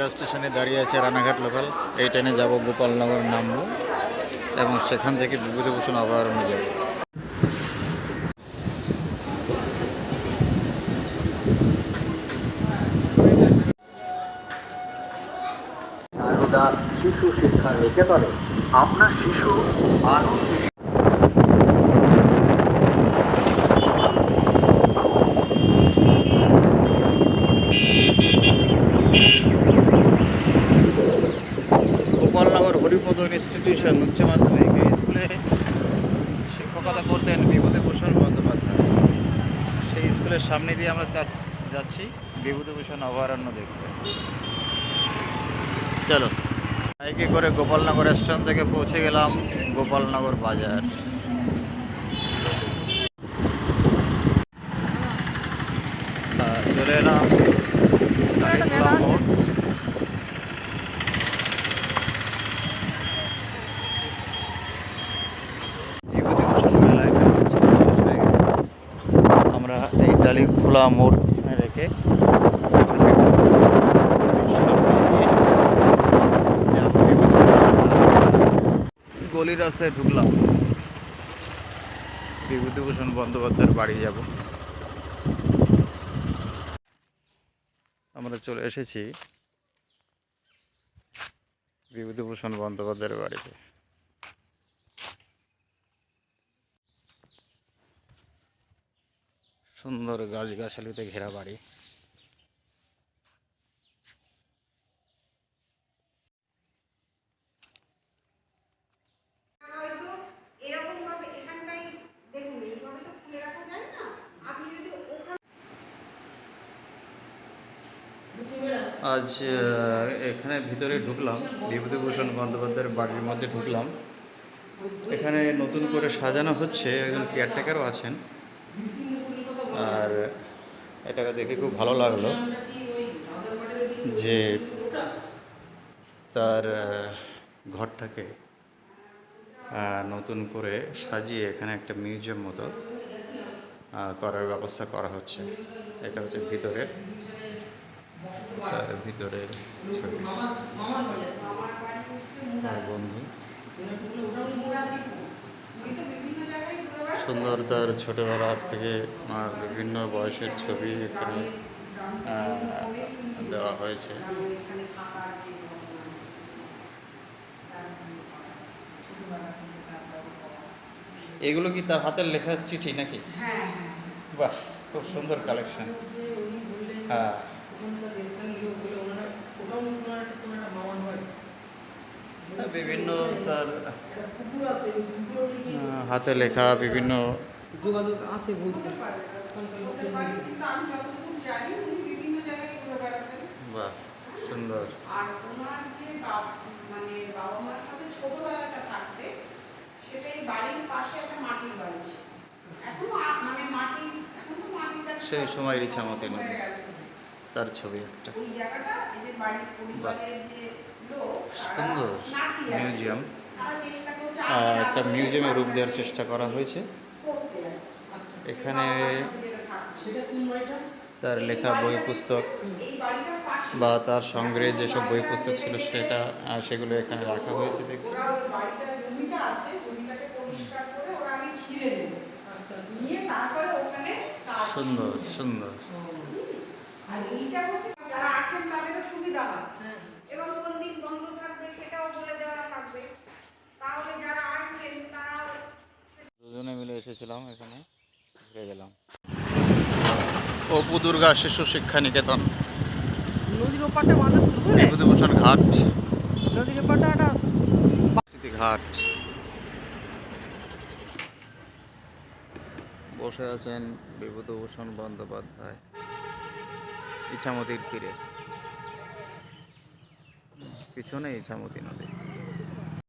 দীঘা স্টেশনে দাঁড়িয়ে আছে রানাঘাট লোকাল এই ট্রেনে যাব গোপালনগর নামবো এবং সেখান থেকে বিভূতিভূষণ অভয়ারণ্য যাব শিশু শিক্ষা নিকেতনে। আপনার শিশু আনন্দে গোপালনগর হরিপদ ইনস্টিটিউশন উচ্চ মাধ্যমিক এই স্কুলে শিক্ষকতা করতেন বিভূতিভূষণ বন্দ্যোপাধ্যায়। সেই স্কুলের সামনে দিয়ে আমরা যাচ্ছি, বিভূতিভূষণ অভয়ারণ্য দেখতে। চলো। বাইকে করে গোপালনগর স্টেশন থেকে পৌঁছে গেলাম গোপালনগর বাজার তা চলে এলাম কালীতলা মোড় বিভূতিভূষণ মেলায় আমরা এই ডালি খোলা মোড় রেখে। গলির আছে ঢুকলাম বিভূতিভূষণ বন্দ্যোপাধ্যায়ের বাড়ি যাব আমরা চলে এসেছি বিভূতিভূষণ বন্দ্যোপাধ্যায়ের বাড়িতে সুন্দর গাছগাছালিতে ঘেরা বাড়ি। আজ এখানে ভিতরে ঢুকলাম বিভূতিভূষণ বন্দ্যোপাধ্যায়ের বাড়ির মধ্যে ঢুকলাম। এখানে নতুন করে সাজানো হচ্ছে একজন কেয়ারটেকারও আছেন। আর এটাকে দেখে খুব ভালো লাগল যে তার ঘরটাকে নতুন করে সাজিয়ে এখানে একটা মিউজিয়াম মতো করার ব্যবস্থা করা হচ্ছে। এটা হচ্ছে ভিতরের, তার ভিতরের ছবি। বন্ধু? সুন্দর তার ছোটবেলার থেকে বিভিন্ন বয়সের ছবি এখানে দেওয়া হয়েছে। এগুলো কি তার হাতের লেখা চিঠি নাকি? হ্যাঁ। বাহ খুব সুন্দর কালেকশন হ্যাঁ। বিভিন্ন তার হাতে লেখা বিভিন্ন যোগাযোগ আছে বলছে। হতে পারে কিন্তু আমি যতদূর জানি উনি বিভিন্ন জায়গায় ঘুরে বেড়াতেন বাহ সুন্দর। আর ওনার যে মানে বাবা মার সাথে ছোটবেলাটা থাকতে সেটা বাড়ির পাশে একটা মাটির বাড়ি এখনও মানে মাটি এখন তো মাটিটা সেই সময়ের ইছামতি হয়ে নদী তার ছবি একটা। ওই জায়গাটা এই যে বাড়ির পরিবারের যে সুন্দর। মিউজিয়াম একটা মিউজিয়ামে রূপ দেওয়ার চেষ্টা করা হয়েছে। এখানে তার লেখা বই পুস্তক বা তার সংগ্রহে যেসব বই পুস্তক ছিল সেটা সেগুলো এখানে রাখা হয়েছে দেখছি ওরা ওই বাড়িটা জমিটা আছে জমিটাকে পরিষ্কার করে ওরা আগে ঘিরে নেবে নিয়ে তারপরে ওখানে কাজ সুন্দর সুন্দর আর এইটা হচ্ছে যারা আসেন তাদেরও সুবিধা হয় এসেছিলাম এখানে ঘুরে গেলাম। অপু দুর্গা শিশু শিক্ষা নিকেতন। নদীর ওপারটা মাথা বিভূতিভূষণ ঘাট। নদীর ওপারটা ঘাট। বসে আছেন বিভূতিভূষণ বন্দ্যোপাধ্যায় ইছামতির তীরে। পিছনে ইছামতি নদী।